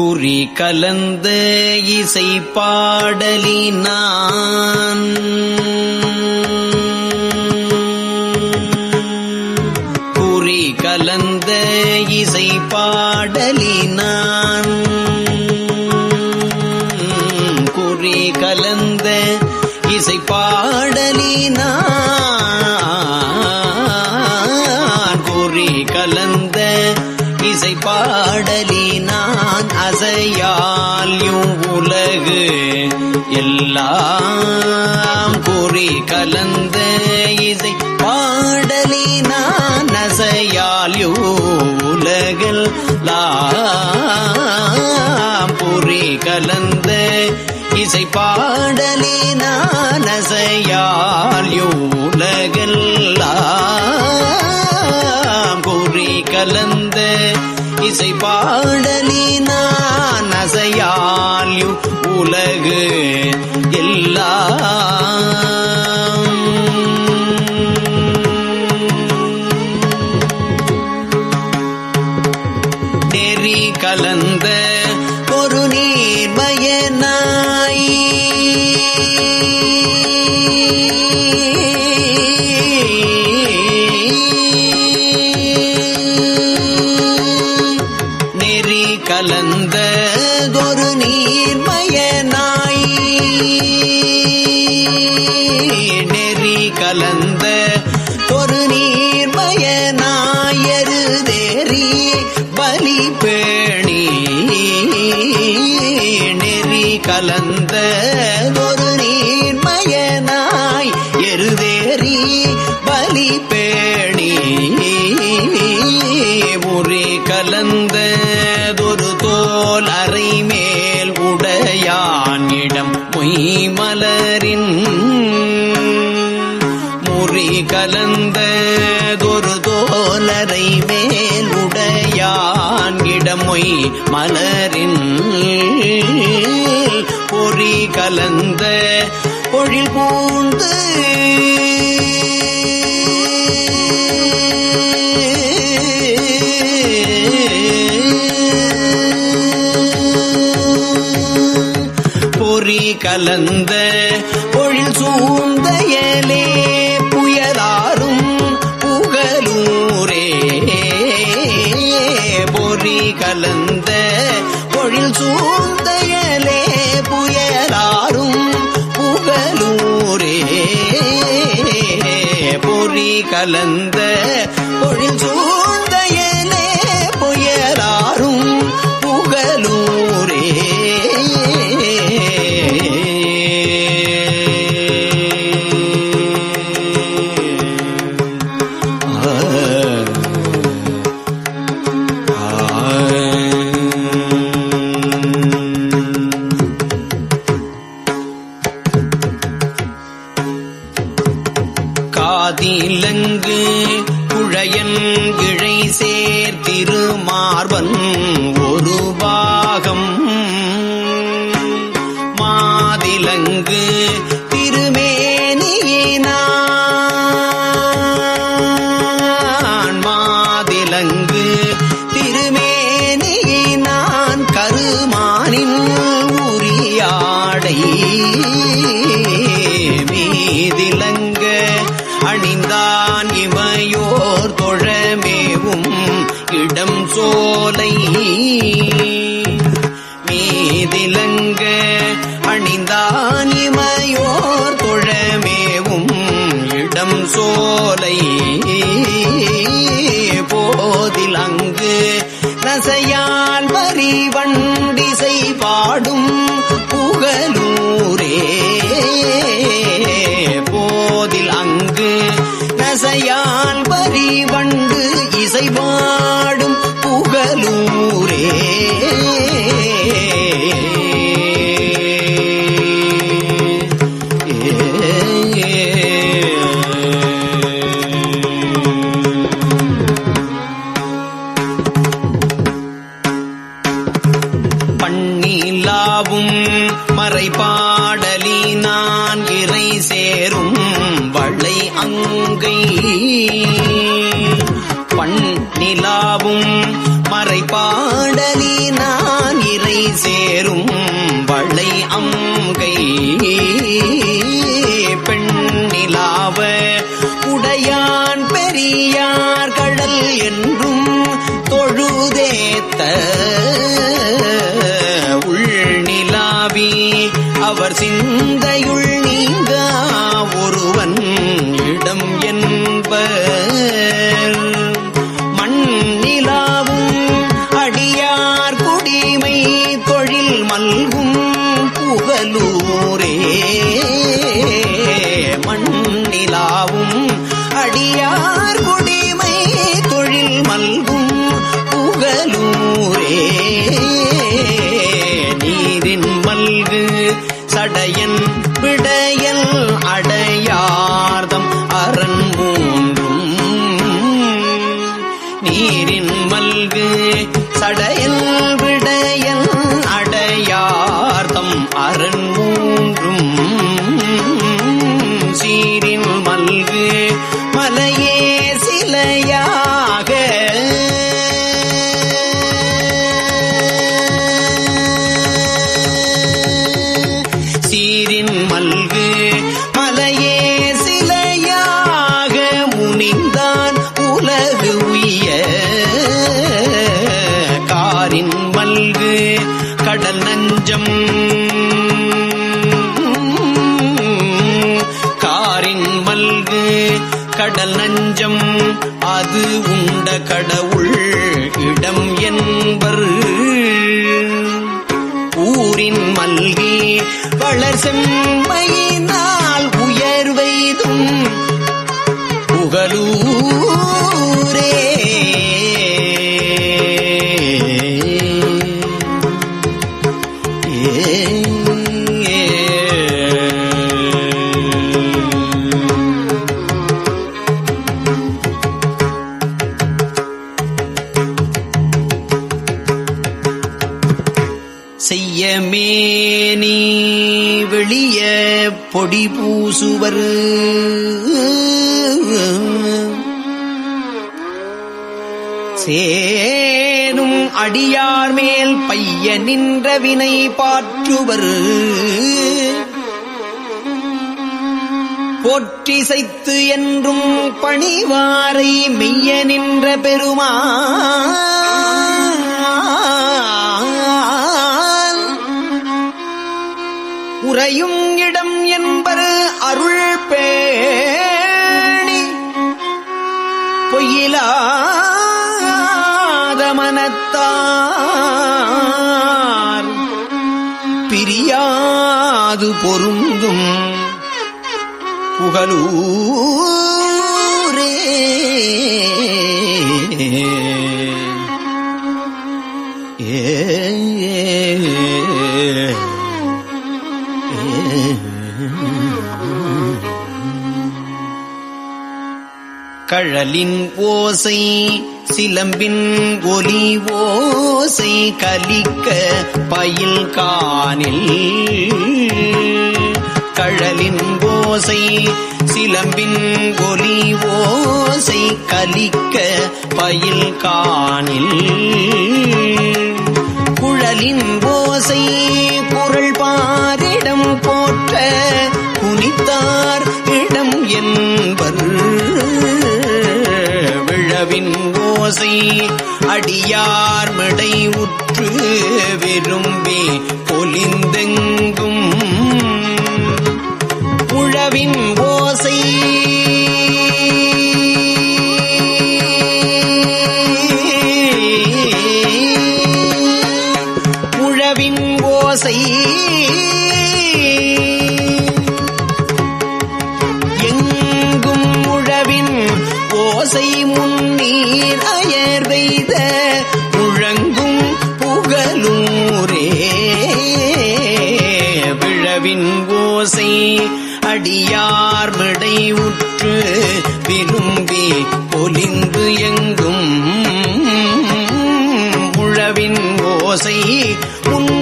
குறி கலந்த இசை பாடலினான். குறி கலந்த இசை பாட எல்லாம் குறி கலந்த இசை பாடலினான் அசையால் உலகில் லாம். பொறி கலந்த இசை பாடலினான் அசையால் உலகெல்லாம் பொறி கலந்த இசை பாடலினான் நெறி கலந்த ஒரு நீர்மயனாய் எருதேறி பலி பேணி. முறி கலந்த ஒரு தோல் அறை மேல் உடையானிடம் பொய் மலரின் முறி கலந்த ஒரு தோலரை மேல் உடையான் இடமொய் மலரின் பொறி கலந்த பொழில் பூந்து கலந்த ஒரு பாகம். மாதிலங்கு இசையால் வரி வண்டு இசைவாடும் புகழூரே. கதை நீவே கடல் நஞ்சம் அது உண்ட கடவுள் இடம் என்பர். ஊரின் மல்கி வளர் செம்மையினால் உயர்வைதும் பொடி பூசுவர். சேனும் அடியார் மேல் பைய நின்ற வினை பாற்றுவர். போற்றிசைத்து என்றும் பணிவாரை மெய்ய நின்ற பெருமா உறையும் அது பொருந்தும். புகழூரே கழலின் ஓசை சிலம்பின் ஒலி ஓசை கலிக்க பயில் காணில். கழலின் ஓசை சிலம்பின் ஒலி ஓசை கலிக்க பயில் காணில். அடியார் அடியார் மடை உற்று விரும்பி பொலிந்து எங்கும். உழவின் ஓசை உன்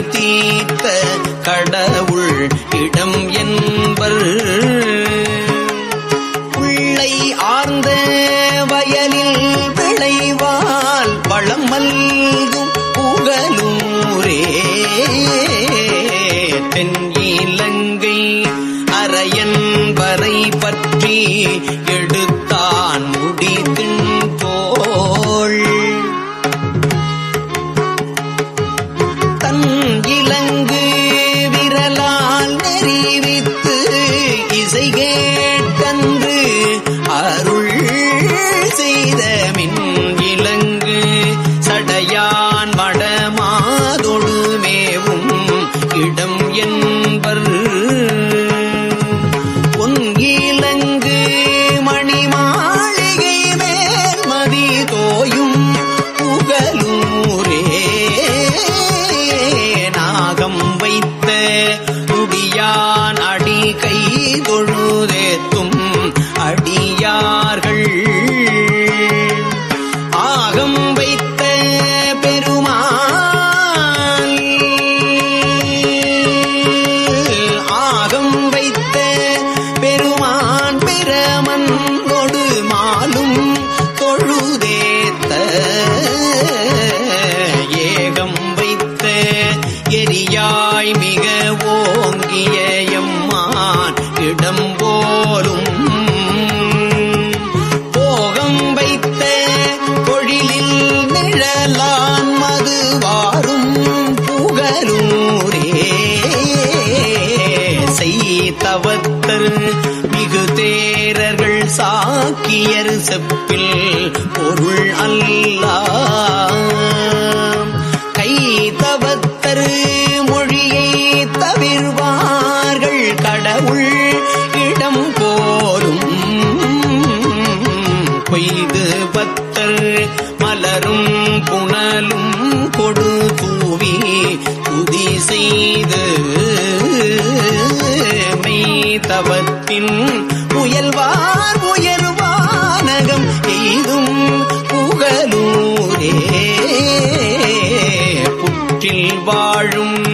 தீர்த்த கடவுள் இடம் என்பர். செப்பில் பொருள் அல்ல கை தவத்தரு மொழியை தவிர்வார்கள் கடவுள் இடம் போலும் கொய்து பத்தர் மலரும் புனலும் கொடு தூவி துதி செய்து. மெய்தவத்தின் முயல்வார் புற்றில் வாழும்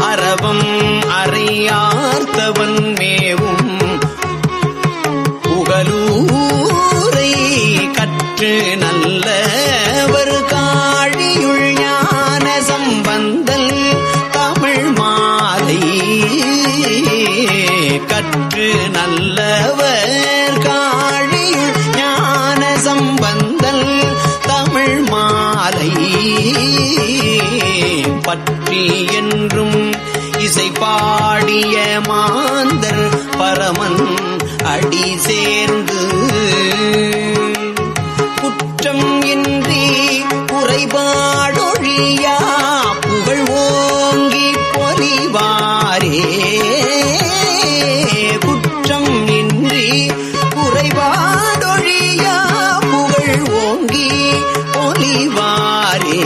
அரவம் அறையார்த்தவன் மேவும். புகலூரை கற்று நல்ல என்றும் இசை பாடிய மாந்தர் பரமன் அடி சேர்ந்து குற்றம் இன்றி குறைபாடொழியா புகழ் ஓங்கி பொலிவாரே குற்றம் இன்றி குறைபாடொழியா புகழ் ஓங்கி பொலிவாரே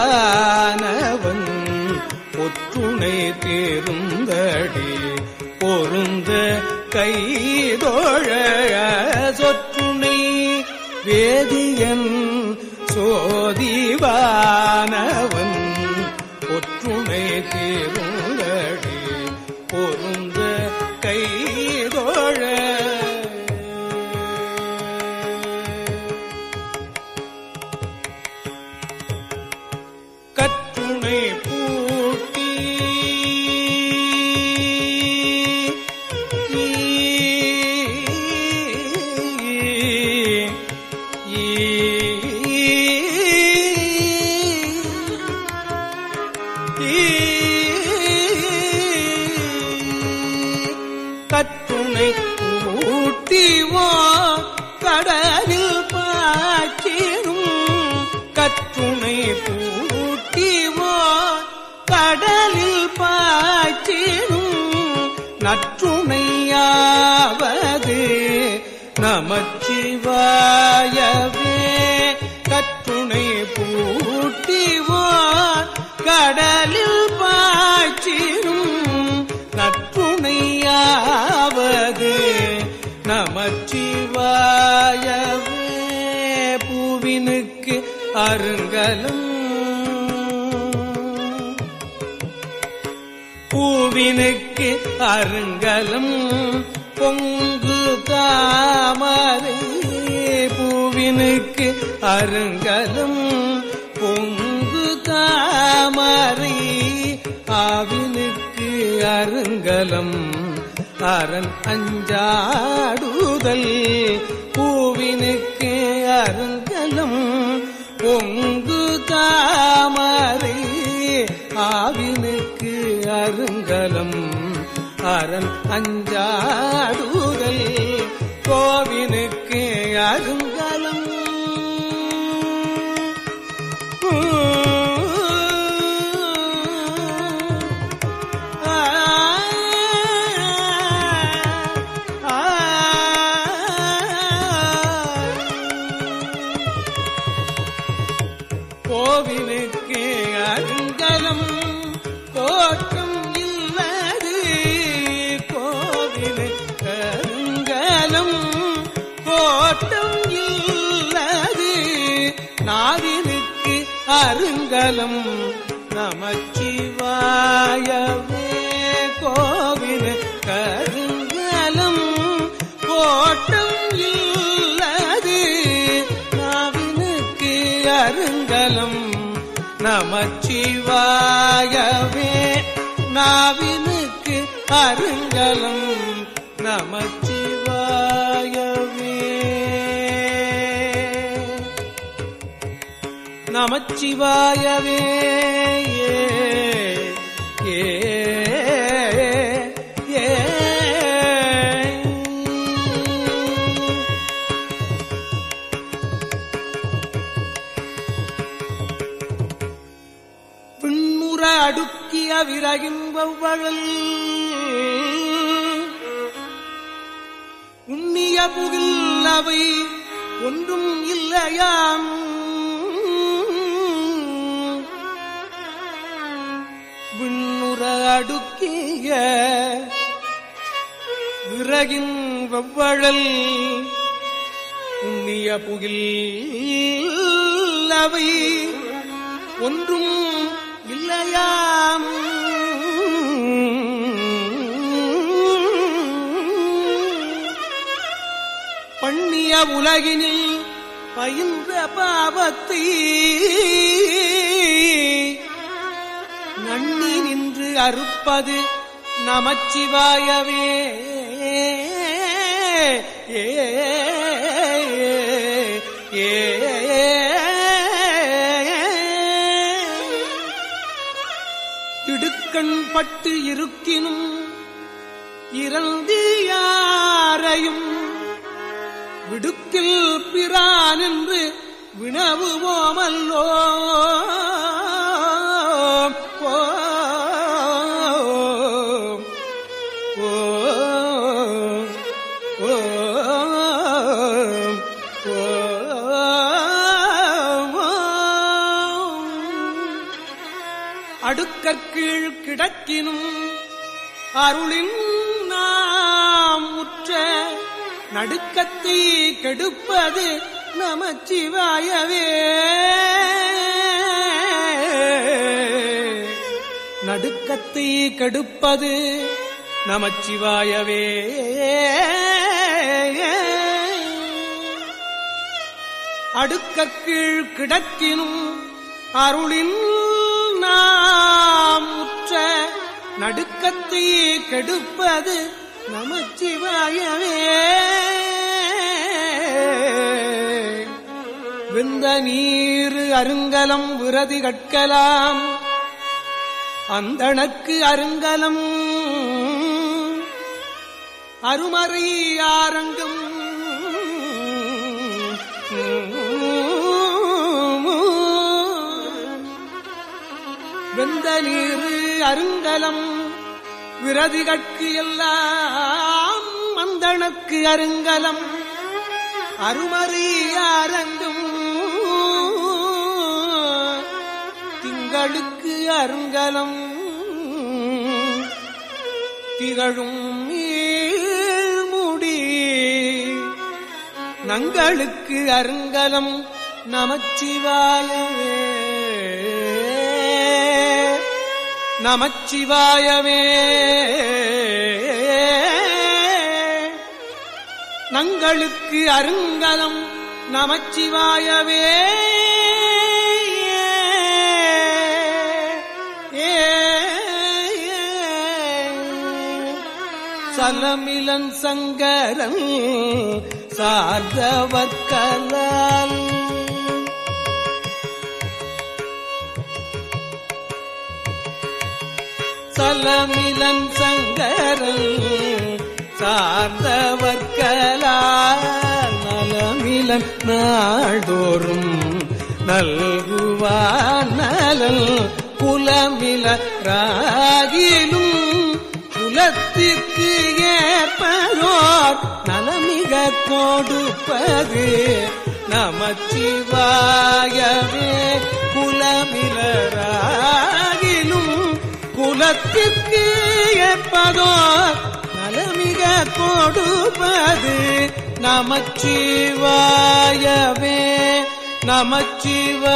சோதிவானவன் ஒற்றுணை தேருந்தடி பொருந்த கைதோழ ஊட்டிவோ கடலில் பாய்ச்சினும் நற்றுணையாவது. நமச்சிவாயவே கற்றுணை பூட்டிவோ கடலில் பாய்ச்சினும் நற்றுணையாவது. நமச்சிவாயவே பூவினுக்கு அருங்கலும் அருங்கலம் பொங்கு தாமரை பூவினுக்கு அருங்கலம் பொங்கு தாமரை ஆவினுக்கு அருங்கலம். அரண் அஞ்சாடுதல் பூவினுக்கு அருங்கலம் பொங்கு தாமரை ஆவினுக்கு அருங்கலம். அரண் அஞ்சாடுதல் கோவினுக்கு அருங்க அருங்கலம் நமச்சிவாயவே. கோவில கருங்கலம் கோட்டம் இல்லது. நாவினுக்கு அருங்கலம் நமச்சிவாயவே. நாவினுக்கு அருங்கலம் நமச்சிவாயவே ஏ, விண்முற அடுக்கிய விறகின் வவ்வழல் உண்ணிய புகில் அவை ஒன்றும் இல்லையாம். செய்ய விறகின் வெவ்வழல் உண்ணிய புகில் அவை ஒன்றும் இல்லையாம். பண்ணிய உலகினில் பயின்ற பாவத்தை நன்னி நின்று அறுப்பது நமச்சிவாயவே ஏ இடுக்கண் பட்டு இருக்கினும் இறந்தியாரையும் விடுக்கில் பிரான் என்று வினவுவோமல்லோ கிடக்கினும் அருளின் நாம் உற்ற நடுக்கத்தை கெடுப்பது நமச்சிவாயவே. நடுக்கத்தை கெடுப்பது நமச்சிவாயவே. அடுக்கக்கீழ் கிடக்கினும் அருளின் நாம் நடுக்கத்தையே கெடுப்பது நமச்சிவாயவே. விந்த நீர் அருங்கலம் விரதி கற்கலாம். அந்தணக்கு அருங்கலம். அருமறை ஆரங்கம். வெந்த நீர் அருங்கலம் விரதிகட்கு எல்லாம் மந்தனுக்கு அருங்கலம். அருமறியாரங்கும் திங்களுக்கு அருங்கலம். திகழும் முடி நங்களுக்கு அருங்கலம். நமச்சிவாயவே நமச்சிவாயவே. நங்களுக்கு அருங்கலம் நமச்சிவாயவே. சலமிலன் சங்கரன் சார்ந்தவர்கலால் தலமிதன் சங்கரன் சார்ந்தவர்கலால் நலமிலன் நாள்தோறும் நல்குவான் நலல் குலமில ராகிலும் குலத்திற்கு ஏற்பதோர் நலமிக கொடுப்பது நமச்சிவாயவே குலமிலராகிலும் குலத்திற்கு ஏற்பதோர் நலமிக கொடுப்பது நமச்சிவாயவே நமச்சிவாயவே.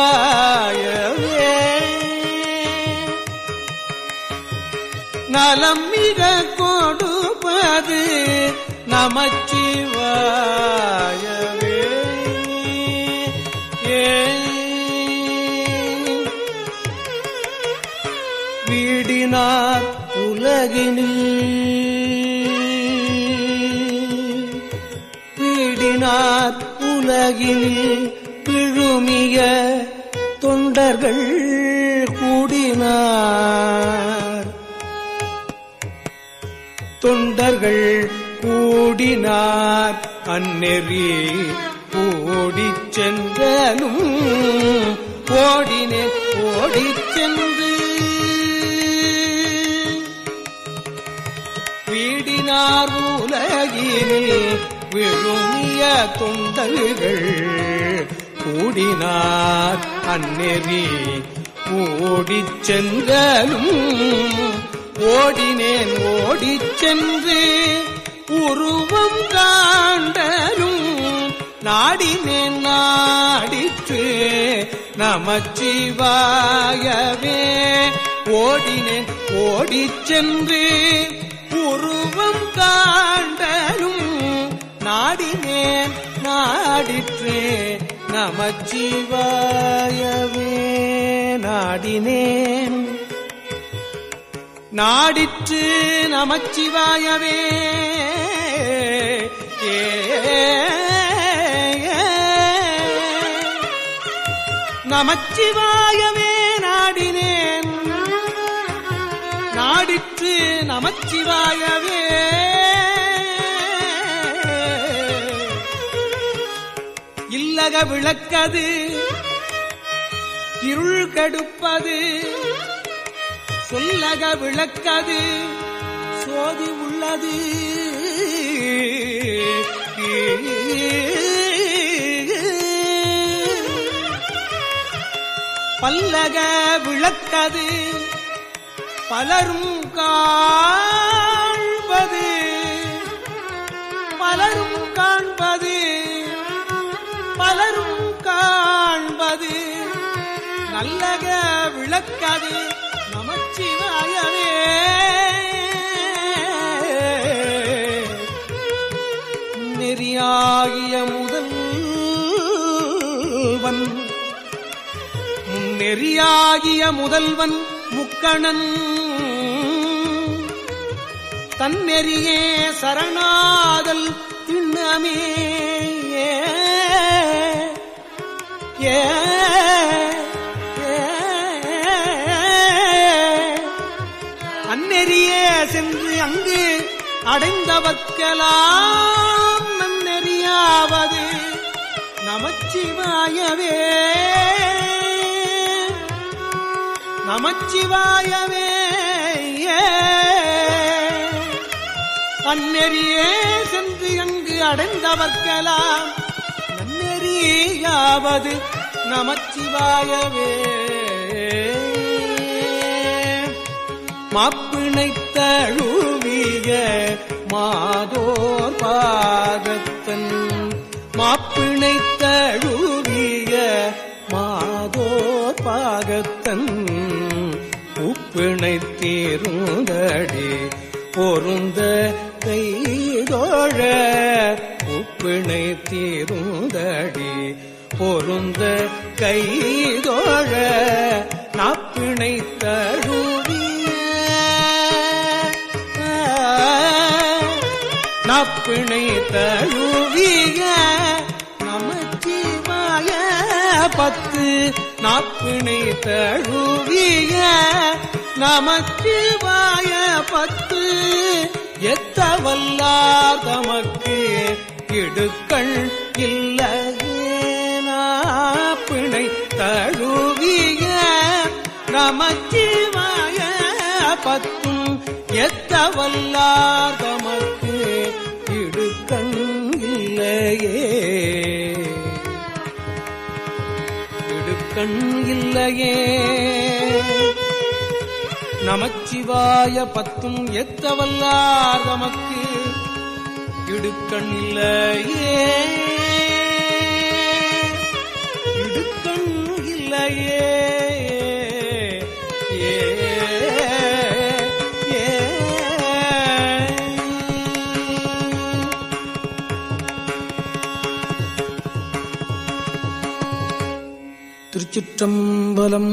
நலம் மிக கொடுப்பது நமச்சிவாயவே. வீடினார் உலகினில் வீடினார் உலகினில் பிழுமிய தொண்டர்கள் கூடினார். தொண்டர்கள் கூடினார் அந்நெறி ஓடிச் சென்றனும். ஓடினே ஓடிச் சென்ற வீடினார் உலகினில் விழுமிய தொண்டர்கள். கூடினார் அந்நெறி ஓடிச் சென்றனும் ஓடினேன் ஓடிச் சென்று உருவம் காண்டரும் நாடினேன் நாடிற்று நமச்சிவாயவே. ஓடினேன் ஓடிச் சென்று நாடினேன் நாடிற்றே நமச்சிவாயவே நாடினேன். நாடிற்று நமச்சிவாயவே ஏ நமச்சிவாயவே நாடினேன். நாடிற்று நமச்சிவாயவே விலக விளக்கது. இருள் கடுப்பது. சொல்லக விளக்கது. சோதி உள்ளது. பல்லக விளக்கது. பலரும் காண்பது. பலரும் காண்பது. பலரும் காண்பது. நல்லக விளக்கது நமச்சிவாயவே. நெறியாகிய முதல்வன் முன்னெறியாகிய முதல்வன் முக்கணன். தன்னெறியே சரணாதல் திண்ணமே. ஏ அந்நெறியே சென்று அங்கு அடைந்தவர்க்கெல்லாம் நன்னெறியாவது நமச்சிவாயவே. நமச்சிவாயவே அந்நெறியே சென்று அங்கு அடைந்தவர்க்கலாம் யாவது நமச்சிவாயவே. மாப்பிணைத் தழுவிய மாதோர் பாதத்தன் மாப்பிணைத் தழுவிய மாதோர் பாகத்தன். உப்பிணை தீருந்தடி பொருந்த கைதோழ பிணை தீருந்தடி பொருந்த கைதோழ நாப்பிணை தழுவிய நாப்பிணை தழுவிய நமச்சிவாய பத்து நாப்பிணை தழுவிய நமச்சிவாய பத்து எத்த வல்லார் தமக்கு இடுக்கள் இல்லையே பிணை தழுவிய நமச்சிவாய பத்தும் எத்தவல்லார் தமக்கு இடுக்கண் இல்லையே. இடுக்கண் இல்லையே. நமச்சிவாய பத்தும் எத்தவல்லார் தமக்கு இடுக்கண் இல்லையே இடுக்கண் இல்லையே ஏ ஏ திருச்சிற்றம்பலம்